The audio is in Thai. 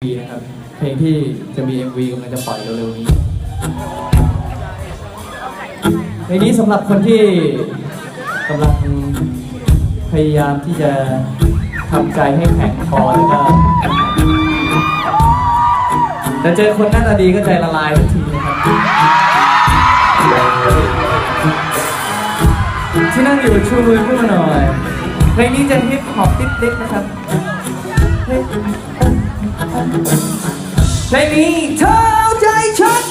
MV นะครับเพลงที่จะมี MV กำลังจะปล่อยเร็วๆนี้เพลงนี้สำหรับคนที่กำลังพยายามที่จะทำใจให้แข็งพอแล้วก็แต่เจอคนหน้าตาดีก็ใจละลายทุกทีนะครับ ที่นั่งอยู่ชูมือขึ้นมาหน่อยเพลงนี้จะฮิปฮอปติดๆนะครับ เพลงนี้เธอเอาใจฉัน